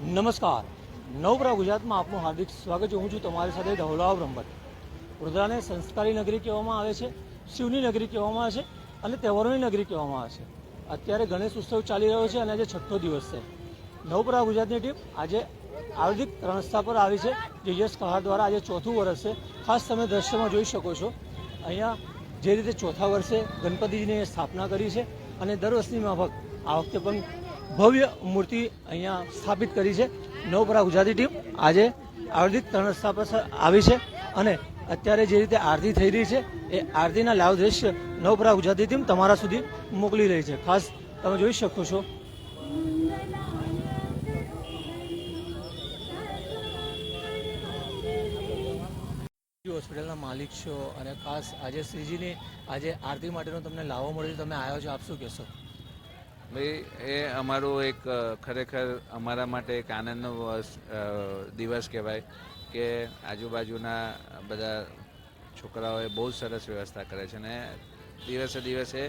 નમસ્કાર. નવપરા ગુજરાતમાં આપનું હાર્દિક સ્વાગત છે. હું છું તમારી સાથે ધવલાવ રમત. વડોદરાને સંસ્કારી નગરી કહેવામાં આવે છે, શિવની નગરી કહેવામાં આવે છે અને તહેવારોની નગરી કહેવામાં આવે છે. અત્યારે ગણેશ ઉત્સવ ચાલી રહ્યો છે અને આજે છઠ્ઠો દિવસ છે. નવપરા ગુજરાતની ટીમ આજે હાર્દિક રણસ્થા પર આવી છે. જે યશ કહાર દ્વારા આજે ચોથું વર્ષ છે. ખાસ તમે દ્રશ્યમાં જોઈ શકો છો. અહીંયા જે રીતે ચોથા વર્ષે ગણપતિજીની સ્થાપના કરી છે અને દર વર્ષની માફક આ વખતે પણ ભવ્ય મૂર્તિ અહીંયા સ્થાપિત કરી છે. નવપરા ગુજરાતી ટીમ આજે આરતી તરણસ્થા પર આવી છે અને અત્યારે જે રીતે આરતી થઈ રહી છે, એ આરતીના લાઈવ દ્રશ્ય નવપરા ગુજરાતી ટીમ તમારા સુધી મોકલી રહી છે. ખાસ તમે જોઈ શકો છો. હોસ્પિટલના માલિક છો અને ખાસ આજે શ્રીજીની આજે આરતી માટેનો તમને લાવો મળ્યો તમે આવ્યો છો, આપ શું કહેશો? ભાઈ, એ અમારું એક ખરેખર અમારા માટે એક આનંદનો દિવસ કહેવાય કે આજુબાજુના બધા છોકરાઓએ બહુ સરસ વ્યવસ્થા કરે છે અને દિવસે દિવસે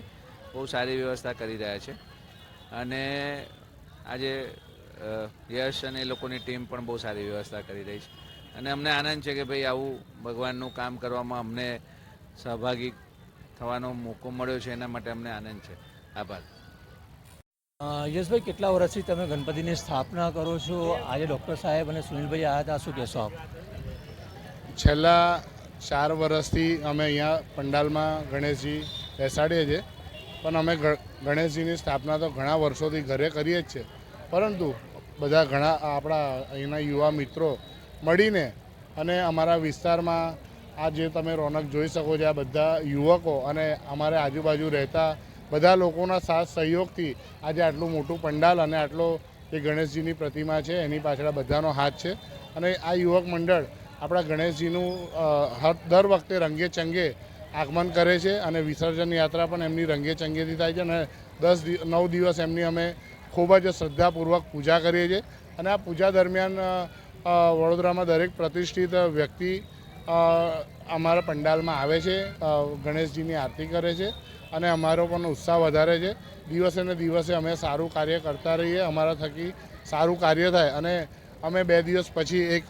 બહુ સારી વ્યવસ્થા કરી રહ્યા છે. અને આજે યશ અને એ લોકોની ટીમ પણ બહુ સારી વ્યવસ્થા કરી રહી છે. અને અમને આનંદ છે કે ભાઈ આવું ભગવાનનું કામ કરવામાં અમને સહભાગી થવાનો મોકો મળ્યો છે, એના માટે અમને આનંદ છે. આભાર. યશભાઈ, કેટલા વર્ષથી તમે ગણપતિની સ્થાપના કરો છો? આજે ડૉક્ટર સાહેબ અને સુનિલભાઈ આવ્યા હતા. શું કહેશો આપ? છેલ્લા ચાર વર્ષથી અમે અહીંયા પંડાલમાં ગણેશજી બેસાડીએ છીએ. પણ અમે ગણેશજીની સ્થાપના તો ઘણા વર્ષોથી ઘરે કરીએ જ છે પરંતુ બધા ઘણા આપણા અહીંના યુવા મિત્રો મળીને અને અમારા વિસ્તારમાં આ જે તમે રોનક જોઈ શકો છો, આ બધા યુવકો અને અમારે આજુબાજુ રહેતા બધા લોકોના સાથ સહયોગથી આજે આટલું મોટું પંડાલ અને આટલો જે ગણેશજીની પ્રતિમા છે, એની પાછળ બધાનો હાથ છે. અને આ યુવક મંડળ આપણા ગણેશજીનું દર વખતે રંગે ચંગે આગમન કરે છે અને વિસર્જન યાત્રા પણ એમની રંગે ચંગેથી થાય છે અને દસ નવ દિવસ એમની અમે ખૂબ જ શ્રદ્ધાપૂર્વક પૂજા કરીએ છીએ. અને આ પૂજા દરમિયાન વડોદરામાં દરેક પ્રતિષ્ઠિત વ્યક્તિ અમારા પંડાલમાં આવે છે. ગણેશજીની આરતી કરે છે અને અમારો પણ ઉત્સાહ વધારે છે. દિવસે ને દિવસે અમે સારું કાર્ય કરતા રહીએ, અમારા થકી સારું કાર્ય થાય અને અમે બે દિવસ પછી એક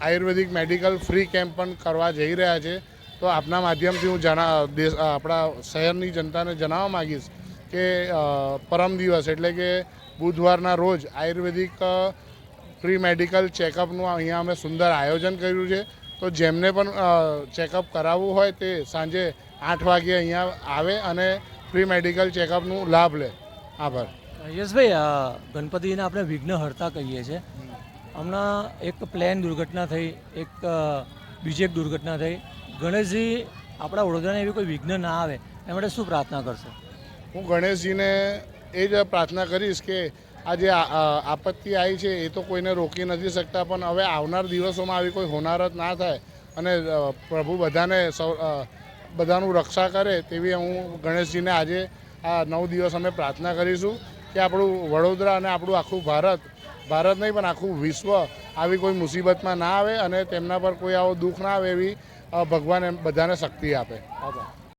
આયુર્વેદિક મેડિકલ ફ્રી કેમ્પ પણ કરવા જઈ રહ્યા છે. તો આપના માધ્યમથી હું જણા, દેશ, આપણા શહેરની જનતાને જણાવવા માગીશ કે પરમ દિવસ એટલે કે બુધવારના રોજ આયુર્વેદિક ફ્રી મેડિકલ ચેકઅપનું અહીંયા અમે સુંદર આયોજન કર્યું છે. તો જેમને પણ ચેકઅપ કરાવવું હોય તે સાંજે આઠ વાગે અહીંયા આવે અને ફ્રી મેડિકલ ચેકઅપનું લાભ લે. આભાર. યશભાઈ ગણપતિને આપણે વિઘ્નહર્તા કહીએ છીએ. હમણાં એક પ્લેન દુર્ઘટના થઈ એક બીજી એક દુર્ઘટના થઈ. ગણેશજી આપણા વડોદરાને એવી કોઈ વિઘ્ન ના આવે એ માટે શું પ્રાર્થના કરશો? હું ગણેશજીને એ જ પ્રાર્થના કરીશ કે આ જે આપત્તિ આવી છે, એ તો કોઈને રોકી નથી શકતા, પણ હવે આવનાર દિવસોમાં આવી કોઈ હોનારત ના થાય અને પ્રભુ બધાને સૌ બધાનું રક્ષા કરે તેવી હું ગણેશજીને આજે આ નવ દિવસ અમે પ્રાર્થના કરીશું કે આપણું વડોદરા અને આપણું આખું ભારત ભારત નહીં પણ આખું વિશ્વ આવી કોઈ મુસીબતમાં ના આવે અને તેમના પર કોઈ આવો દુઃખ ના આવે એવી ભગવાન એમ બધાને શક્તિ આપે. આભાર.